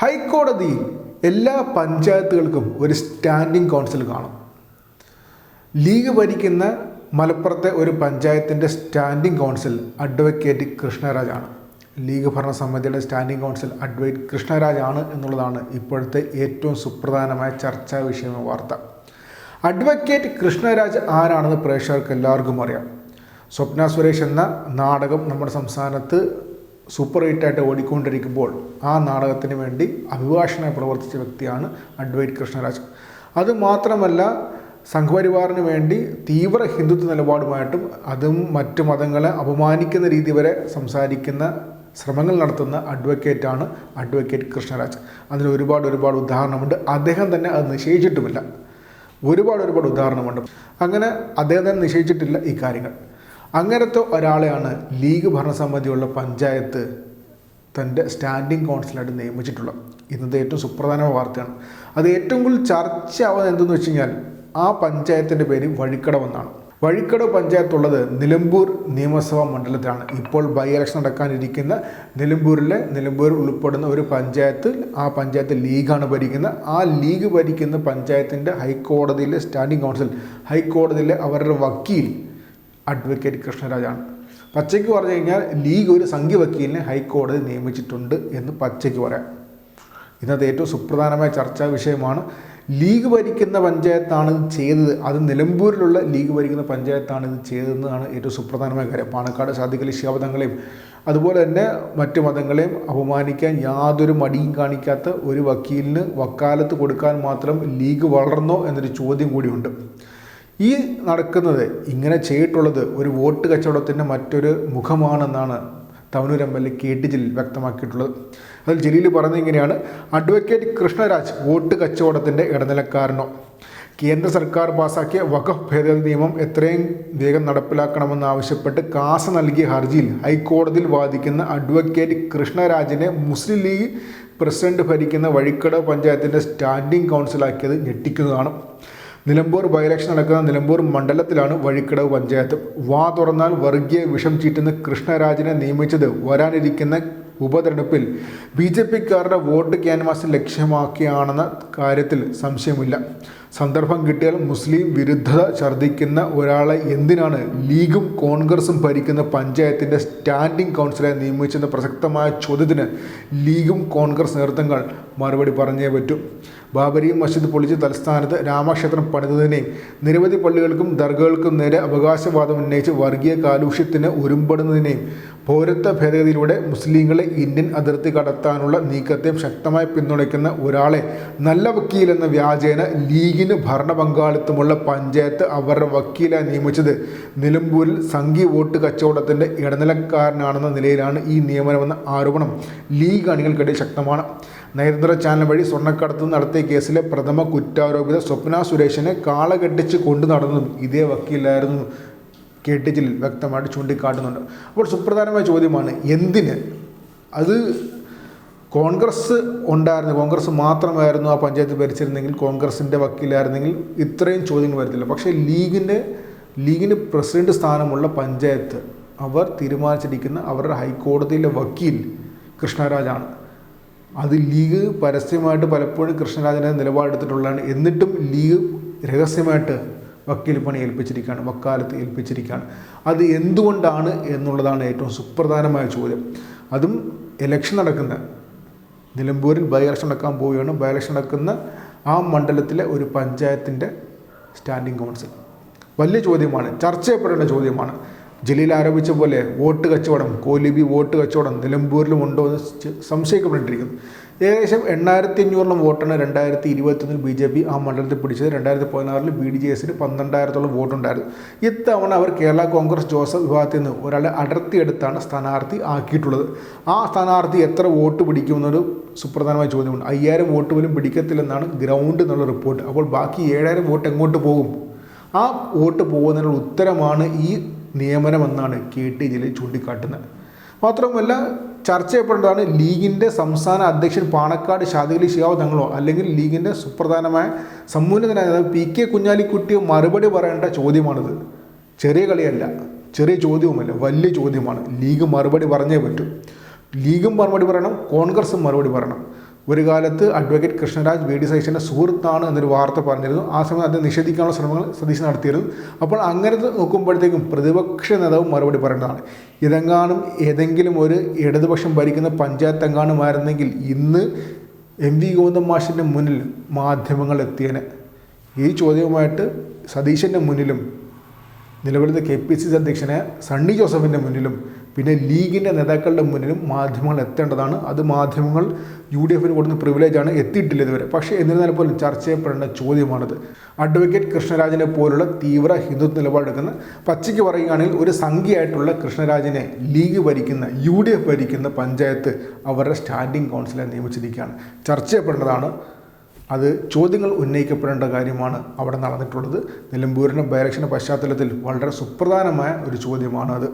ഹൈക്കോടതി എല്ലാ പഞ്ചായത്തുകൾക്കും ഒരു സ്റ്റാൻഡിംഗ് കൗൺസിൽ കാണും. ലീഗ് ഭരിക്കുന്ന മലപ്പുറത്തെ ഒരു പഞ്ചായത്തിന്റെ സ്റ്റാൻഡിംഗ് കൗൺസിൽ അഡ്വക്കേറ്റ് കൃഷ്ണരാജാണ് ലീഗ് ഭരണസമിതിയുടെ സ്റ്റാൻഡിംഗ് കൗൺസിൽ അഡ്വക്കേറ്റ് കൃഷ്ണരാജാണ് എന്നുള്ളതാണ് ഇപ്പോഴത്തെ ഏറ്റവും സുപ്രധാനമായ ചർച്ചാ വിഷയ വാർത്ത. അഡ്വക്കേറ്റ് കൃഷ്ണരാജ് ആരാണെന്ന് പ്രേക്ഷകർക്ക് എല്ലാവർക്കും അറിയാം. സ്വപ്ന സുരേഷ് എന്ന നാടകം നമ്മുടെ സംസ്ഥാനത്ത് സൂപ്പർ ഹിറ്റായിട്ട് ഓടിക്കൊണ്ടിരിക്കുമ്പോൾ ആ നാടകത്തിന് വേണ്ടി അഭിഭാഷകനായി പ്രവർത്തിച്ച വ്യക്തിയാണ് അഡ്വൈറ്റ് കൃഷ്ണരാജ്. അതുമാത്രമല്ല സംഘപരിവാറിന് വേണ്ടി തീവ്ര ഹിന്ദുത്വ നിലപാടുമായിട്ടും അതും മറ്റു മതങ്ങളെ അപമാനിക്കുന്ന രീതി വരെ സംസാരിക്കുന്ന ശ്രമങ്ങൾ നടത്തുന്ന അഡ്വക്കേറ്റാണ് അഡ്വക്കേറ്റ് കൃഷ്ണരാജ്. അതിന് ഒരുപാട് ഒരുപാട് ഉദാഹരണമുണ്ട്. അദ്ദേഹം തന്നെ അത് നിശ്ചയിച്ചിട്ടുമില്ല. ഒരുപാട് ഒരുപാട് ഉദാഹരണമുണ്ട്. അങ്ങനെ അദ്ദേഹം തന്നെ നിശ്ചയിച്ചിട്ടില്ല ഈ കാര്യങ്ങൾ. അങ്ങനത്തെ ഒരാളെയാണ് ലീഗ് ഭരണസമിതിയുള്ള പഞ്ചായത്ത് തന്റെ സ്റ്റാൻഡിംഗ് കൗൺസിലായിട്ട് നിയമിച്ചിട്ടുള്ളത്. ഇന്നത്തെ ഏറ്റവും സുപ്രധാനമായ വാർത്തയാണ്. അത് ഏറ്റവും കൂടുതൽ ചർച്ചയാവുന്നത് എന്തെന്ന് വെച്ച് കഴിഞ്ഞാൽ ആ പഞ്ചായത്തിന്റെ പേര് വഴിക്കടവെന്നാണ് വഴിക്കടവ് പഞ്ചായത്തുള്ളത് നിലമ്പൂർ നിയമസഭാ മണ്ഡലത്തിലാണ്. ഇപ്പോൾ ബൈ ഇലക്ഷൻ നടക്കാനിരിക്കുന്ന നിലമ്പൂരിലെ നിലമ്പൂർ ഉൾപ്പെടുന്ന ഒരു പഞ്ചായത്തിൽ ആ പഞ്ചായത്ത് ലീഗാണ് ഭരിക്കുന്നത്. ആ ലീഗ് ഭരിക്കുന്ന പഞ്ചായത്തിന്റെ ഹൈക്കോടതിയിലെ സ്റ്റാൻഡിംഗ് കൗൺസിൽ ഹൈക്കോടതിയിലെ അവരുടെ വക്കീൽ അഡ്വക്കേറ്റ് കൃഷ്ണരാജാണ്. പച്ചയ്ക്ക് പറഞ്ഞു കഴിഞ്ഞാൽ ലീഗ് ഒരു സംഖ്യ വക്കീലിനെ ഹൈക്കോടതി നിയമിച്ചിട്ടുണ്ട് എന്ന് പച്ചയ്ക്ക് പറയാം. ഇന്നത്തെ ഏറ്റവും സുപ്രധാനമായ ചർച്ചാ വിഷയമാണ് ലീഗ് ഭരിക്കുന്ന പഞ്ചായത്താണ് ചെയ്തത്. അത് നിലമ്പൂരിലുള്ള ലീഗ് ഭരിക്കുന്ന പഞ്ചായത്താണ് ഇത് ചെയ്തതെന്നാണ് ഏറ്റവും സുപ്രധാനമായ കാര്യം. പാണക്കാട് സാധിക്കലി ശിവതങ്ങളെയും അതുപോലെ തന്നെ മറ്റു മതങ്ങളെയും അപമാനിക്കാൻ യാതൊരു മടിയും കാണിക്കാത്ത ഒരു വക്കീലിന് വക്കാലത്ത് കൊടുക്കാൻ മാത്രം ലീഗ് വളർന്നോ എന്നൊരു ചോദ്യം കൂടിയുണ്ട്. ഈ നടക്കുന്നത് ഇങ്ങനെ ചെയ്തിട്ടുള്ളത് ഒരു വോട്ട് കച്ചവടത്തിന്റെ മറ്റൊരു മുഖമാണെന്നാണ് Thavanur M L A K T Jaleel വ്യക്തമാക്കിയിട്ടുള്ളത്. അതിൽ ജലീൽ പറയുന്നത് ഇങ്ങനെയാണ് അഡ്വക്കേറ്റ് കൃഷ്ണരാജ് വോട്ട് കച്ചവടത്തിന്റെ ഇടനിലക്കാരനോ. കേന്ദ്ര സർക്കാർ പാസാക്കിയ വഖഫ് ഭേദഗതി നിയമം എത്രയും വേഗം നടപ്പിലാക്കണമെന്നാവശ്യപ്പെട്ട് കാസ നൽകിയ ഹർജിയിൽ ഹൈക്കോടതിയിൽ വാദിക്കുന്ന അഡ്വക്കേറ്റ് കൃഷ്ണരാജിനെ മുസ്ലിം ലീഗ് പ്രസിഡന്റ് ഭരിക്കുന്ന വഴിക്കട പഞ്ചായത്തിന്റെ സ്റ്റാൻഡിംഗ് കൗൺസിലാക്കിയത് ഞെട്ടിക്കുന്നതാണ്. നിലമ്പൂർ ബൈലക്ഷൻ നടക്കുന്ന നിലമ്പൂർ മണ്ഡലത്തിലാണ് വഴിക്കടവ് പഞ്ചായത്ത്. വാ തുറന്നാൽ വർഗീയ വിഷം ചീറ്റുന്ന കൃഷ്ണരാജിനെ നിയമിച്ചത് വരാനിരിക്കുന്ന ഉപതെരഞ്ഞെടുപ്പിൽ. ബി ജെ പിക്കാരുടെ വോട്ട് ക്യാൻവാസ് ലക്ഷ്യമാക്കിയാണെന്ന കാര്യത്തിൽ സംശയമില്ല. സന്ദർഭം കിട്ടിയാൽ മുസ്ലിം വിരുദ്ധത ഛർദ്ദിക്കുന്ന ഒരാളെ എന്തിനാണ് ലീഗും കോൺഗ്രസും ഭരിക്കുന്ന പഞ്ചായത്തിന്റെ സ്റ്റാൻഡിംഗ് കൗൺസിലെ നിയമിച്ചെന്ന പ്രസക്തമായ ചോദ്യത്തിന് ലീഗും കോൺഗ്രസ് നേതൃത്വങ്ങൾ മറുപടി പറഞ്ഞേ പറ്റൂ. ബാബരി മസ്ജിദ് പൊളിച്ച് തലസ്ഥാനത്ത് രാമക്ഷേത്രം പണിതതിനെയും നിരവധി പള്ളികൾക്കും ദർഗകൾക്കും നേരെ അവകാശവാദം ഉന്നയിച്ച് വർഗീയ കാലുഷ്യത്തിന് ഒരുമ്പെടുന്നതിനെയും പൗരത്വ ഭേദഗതിയിലൂടെ മുസ്ലിങ്ങളെ ഇന്ത്യൻ അതിർത്തി കടത്താനുള്ള നീക്കത്തെയും ശക്തമായി പിന്തുണയ്ക്കുന്ന ഒരാളെ നല്ല വക്കീലെന്ന വ്യാജേന വ്യാജേന ലീഗിന് ഭരണ പങ്കാളിത്തമുള്ള പഞ്ചായത്ത് അവരുടെ വക്കീലായി നിയമിച്ചത്. നിലമ്പൂരിൽ സംഘി വോട്ട് കച്ചവടത്തിന്റെ ഇടനിലക്കാരനാണെന്ന നിലയിലാണ് ഈ നിയമനമെന്ന ആരോപണം ലീഗ് അണികൾക്കിടയിൽ ശക്തമാണ്. നയതന്ത്ര ചാനൽ വഴി സ്വർണക്കടത്ത് നടത്തിയ കേസിലെ പ്രഥമ കുറ്റാരോപിത സ്വപ്ന സുരേഷിനെ കാളകെട്ടിച്ച് കൊണ്ടു നടന്നതും ഇതേ വക്കീലായിരുന്നു കെട്ടിച്ചിൽ വ്യക്തമായിട്ട് ചൂണ്ടിക്കാട്ടുന്നുണ്ട്. അപ്പോൾ സുപ്രധാനമായ ചോദ്യമാണ് എന്തിന്? അത് കോൺഗ്രസ് ഉണ്ടായിരുന്നു. കോൺഗ്രസ് മാത്രമായിരുന്നു ആ പഞ്ചായത്ത് ഭരിച്ചിരുന്നെങ്കിൽ കോൺഗ്രസിന്റെ വക്കീലായിരുന്നെങ്കിൽ ഇത്രയും ചോദ്യങ്ങൾ വരത്തില്ല. പക്ഷേ ലീഗിന്റെ ലീഗിന് പ്രസിഡന്റ് സ്ഥാനമുള്ള പഞ്ചായത്ത് അവർ തീരുമാനിച്ചിരിക്കുന്ന അവരുടെ ഹൈക്കോടതിയിലെ വക്കീൽ കൃഷ്ണരാജാണ്. അത് ലീഗ് പരസ്യമായിട്ട് പലപ്പോഴും കൃഷ്ണരാജനെ നിലപാടെടുത്തിട്ടുള്ളതാണ്. എന്നിട്ടും ലീഗ് രഹസ്യമായിട്ട് വക്കീൽ പണി ഏൽപ്പിച്ചിരിക്കുകയാണ് വക്കാലത്ത് ഏൽപ്പിച്ചിരിക്കുകയാണ്. അത് എന്തുകൊണ്ടാണ് എന്നുള്ളതാണ് ഏറ്റവും സുപ്രധാനമായ ചോദ്യം. അതും എലക്ഷൻ നടക്കുന്ന നിലമ്പൂരിൽ ബൈ ഇലക്ഷൻ നടക്കാൻ പോവുകയാണ്. ബൈ ഇലക്ഷൻ നടക്കുന്ന ആ മണ്ഡലത്തിലെ ഒരു പഞ്ചായത്തിന്റെ സ്റ്റാൻഡിംഗ് കൗൺസിൽ. വലിയ ചോദ്യമാണ്. ചർച്ച ചെയ്യപ്പെടേണ്ട ചോദ്യമാണ്. ജലീൽ ആരോപിച്ച പോലെ വോട്ട് കച്ചവടം കോലിബി വോട്ട് കച്ചവടം നിലമ്പൂരിലും ഉണ്ടോ എന്ന് സംശയിക്കപ്പെട്ടിരിക്കുന്നു. ഏകദേശം എണ്ണായിരത്തി അഞ്ഞൂറോളം വോട്ടാണ് രണ്ടായിരത്തി ഇരുപത്തൊന്നിൽ ബി ജെ പി ആ മണ്ഡലത്തിൽ പിടിച്ചത്. രണ്ടായിരത്തി പതിനാറിൽ ബി ഡി ജെ എസിന് പന്ത്രണ്ടായിരത്തോളം വോട്ടുണ്ടായിരുന്നു. ഇത്തവണ അവർ കേരള കോൺഗ്രസ് ജോസഫ് വിഭാഗത്തിൽ നിന്ന് ഒരാളെ അടർത്തിയെടുത്താണ് സ്ഥാനാർത്ഥി ആക്കിയിട്ടുള്ളത്. ആ സ്ഥാനാർത്ഥി എത്ര വോട്ട് പിടിക്കുമെന്നൊരു സുപ്രധാനമായ ചോദ്യമുണ്ട്. അയ്യായിരം വോട്ട് പോലും പിടിക്കത്തില്ലെന്നാണ് ഗ്രൗണ്ട് എന്നുള്ള റിപ്പോർട്ട്. അപ്പോൾ ബാക്കി ഏഴായിരം വോട്ട് എങ്ങോട്ട് പോകും? ആ വോട്ട് പോകുന്നതിനുള്ള ഉത്തരമാണ് ഈ നിയമനമെന്നാണ് കെ ടി ജലീൽ ചൂണ്ടിക്കാട്ടുന്നത്. മാത്രമല്ല ചർച്ച ചെയ്യപ്പെടേണ്ടതാണ് ലീഗിന്റെ സംസ്ഥാന അധ്യക്ഷൻ പാണക്കാട് ഷാദിഖലി ഷിയാവ് തങ്ങളോ അല്ലെങ്കിൽ ലീഗിന്റെ സുപ്രധാനമായ സമ്മൂലതനായ നേതാവ് പി കെ കുഞ്ഞാലിക്കുട്ടിയോ മറുപടി പറയേണ്ട ചോദ്യമാണിത്. ചെറിയ കളിയല്ല ചെറിയ ചോദ്യവുമല്ല വലിയ ചോദ്യമാണ്. ലീഗ് മറുപടി പറഞ്ഞേ പറ്റൂ. ലീഗും മറുപടി പറയണം കോൺഗ്രസും മറുപടി പറയണം. ഒരു കാലത്ത് അഡ്വക്കേറ്റ് കൃഷ്ണരാജ് വി ഡി സതീശന്റെ സുഹൃത്താണ് എന്നൊരു വാർത്ത പറഞ്ഞിരുന്നു. ആ സമയത്ത് അത് നിഷേധിക്കാനുള്ള ശ്രമങ്ങൾ സതീശൻ നടത്തിയിരുന്നു. അപ്പോൾ അങ്ങനെ നോക്കുമ്പോഴത്തേക്കും പ്രതിപക്ഷ നേതാവ് മറുപടി പറയേണ്ടതാണ് ഇതെങ്ങാനും ഏതെങ്കിലും ഒരു ഇടതുപക്ഷം ഭരിക്കുന്ന പഞ്ചായത്ത് എങ്ങാനുമായിരുന്നെങ്കിൽ ഇന്ന് എം വി ഗോവിന്ദൻ മുന്നിൽ മാധ്യമങ്ങൾ എത്തിയനെ. ഈ ചോദ്യവുമായിട്ട് സതീശന്റെ മുന്നിലും നിലവിലത്തെ കെ പി സി സി അധ്യക്ഷനെ സണ്ണി ജോസഫിന്റെ മുന്നിലും പിന്നെ ലീഗിന്റെ നേതാക്കളുടെ മുന്നിലും മാധ്യമങ്ങൾ എത്തേണ്ടതാണ്. അത് മാധ്യമങ്ങൾ യു ഡി എഫിന് കൊടുക്കുന്ന പ്രിവിലേജാണ് എത്തിയിട്ടില്ല ഇതുവരെ. പക്ഷേ എന്നിരുന്നാൽ പോലും ചർച്ച ചെയ്യപ്പെടേണ്ട ചോദ്യമാണത്. അഡ്വക്കേറ്റ് കൃഷ്ണരാജിനെ പോലുള്ള തീവ്ര ഹിന്ദുത്വ നിലപാടെടുക്കുന്ന പച്ചയ്ക്ക് പറയുകയാണെങ്കിൽ ഒരു സംഖ്യയായിട്ടുള്ള കൃഷ്ണരാജിനെ ലീഗ് ഭരിക്കുന്ന യു ഡി എഫ് ഭരിക്കുന്ന പഞ്ചായത്ത് അവരുടെ സ്റ്റാൻഡിംഗ് കൗൺസിലെ നിയമിച്ചിരിക്കുകയാണ്. ചർച്ച ചെയ്യപ്പെടേണ്ടതാണ്. അത് ചോദ്യങ്ങൾ ഉന്നയിക്കപ്പെടേണ്ട കാര്യമാണ് അവിടെ നടന്നിട്ടുള്ളത്. നിലമ്പൂരിന്റെ ബൈലക്ഷന്റെ പശ്ചാത്തലത്തിൽ വളരെ സുപ്രധാനമായ ഒരു ചോദ്യമാണ് അത്.